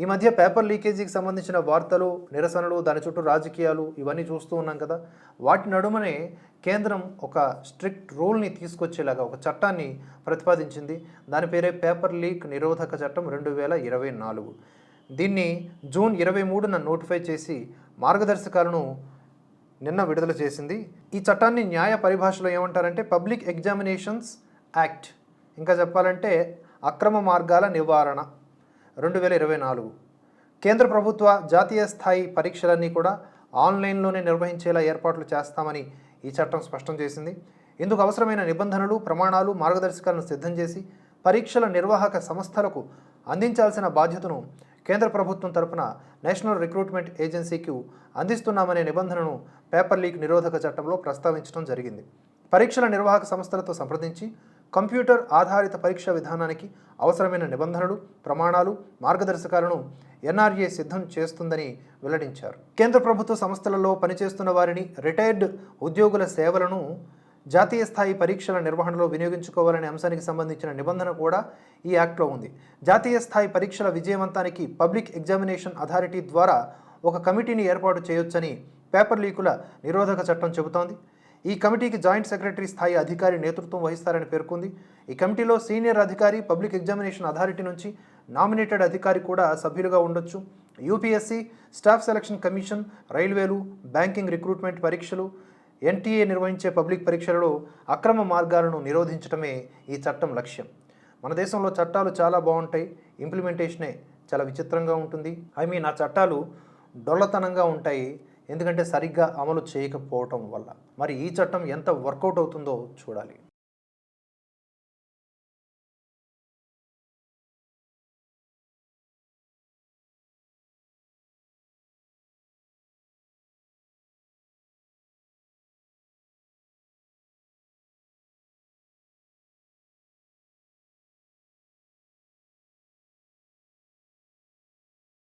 ఈ మధ్య పేపర్ లీకేజీకి సంబంధించిన వార్తలు నిరసనలు దాని చుట్టూ రాజకీయాలు ఇవన్నీ చూస్తూ ఉన్నాం కదా. వాటి నడుమనే కేంద్రం ఒక స్ట్రిక్ట్ రూల్ని తీసుకొచ్చేలాగా ఒక చట్టాన్ని ప్రతిపాదించింది. దాని పేరే పేపర్ లీక్ నిరోధక చట్టం రెండు వేల ఇరవై నాలుగు. దీన్ని జూన్ ఇరవై మూడున నోటిఫై చేసి మార్గదర్శకాలను నిన్న విడుదల చేసింది. ఈ చట్టాన్ని న్యాయ పరిభాషలో ఏమంటారంటే పబ్లిక్ ఎగ్జామినేషన్స్ యాక్ట్. ఇంకా చెప్పాలంటే అక్రమ మార్గాల నివారణ. రెండు వేల ఇరవై నాలుగు. కేంద్ర ప్రభుత్వ జాతీయ స్థాయి పరీక్షలన్నీ కూడా ఆన్లైన్లోనే నిర్వహించేలా ఏర్పాట్లు చేస్తామని ఈ చట్టం స్పష్టం చేసింది. ఇందుకు అవసరమైన నిబంధనలు ప్రమాణాలు మార్గదర్శకాలను సిద్ధం చేసి పరీక్షల నిర్వాహక సంస్థలకు అందించాల్సిన బాధ్యతను కేంద్ర ప్రభుత్వం తరపున నేషనల్ రిక్రూట్మెంట్ ఏజెన్సీకి అందిస్తున్నామనే నిబంధనను పేపర్ లీక్ నిరోధక చట్టంలో ప్రస్తావించడం జరిగింది. పరీక్షల నిర్వాహక సంస్థలతో సంప్రదించి కంప్యూటర్ ఆధారిత పరీక్ష విధానానికి అవసరమైన నిబంధనలు ప్రమాణాలు మార్గదర్శకాలను ఎన్ఆర్ఏ సిద్ధం చేస్తుందని వెల్లడించారు. కేంద్ర ప్రభుత్వ సంస్థలలో పనిచేస్తున్న వారిని రిటైర్డ్ ఉద్యోగుల సేవలను జాతీయ స్థాయి పరీక్షల నిర్వహణలో వినియోగించుకోవాలనే అంశానికి సంబంధించిన నిబంధన కూడా ఈ యాక్ట్లో ఉంది. జాతీయ స్థాయి పరీక్షల విజయవంతానికి పబ్లిక్ ఎగ్జామినేషన్ అథారిటీ ద్వారా ఒక కమిటీని ఏర్పాటు చేయొచ్చని పేపర్ లీకుల నిరోధక చట్టం చెబుతోంది. ఈ కమిటీకి జాయింట్ సెక్రటరీ స్థాయి అధికారి నేతృత్వం వహిస్తారని పేర్కొంది. ఈ కమిటీలో సీనియర్ అధికారి పబ్లిక్ ఎగ్జామినేషన్ అథారిటీ నుంచి నామినేటెడ్ అధికారి కూడా సభ్యులుగా ఉండొచ్చు. యూపీఎస్సీ స్టాఫ్ సెలక్షన్ కమిషన్ రైల్వేలు బ్యాంకింగ్ రిక్రూట్మెంట్ పరీక్షలు ఎన్టీఏ నిర్వహించే పబ్లిక్ పరీక్షలలో అక్రమ మార్గాలను నిరోధించడమే ఈ చట్టం లక్ష్యం. మన దేశంలో చట్టాలు చాలా బాగుంటాయి. ఇంప్లిమెంటేషనే చాలా విచిత్రంగా ఉంటుంది. ఐ మీన్ ఆ చట్టాలు డొల్లతనంగా ఉంటాయి. ఎందుకంటే సరిగ్గా అమలు చేయకపోవటం వల్ల. మరి ఈ చట్టం ఎంత వర్కౌట్ అవుతుందో చూడాలి.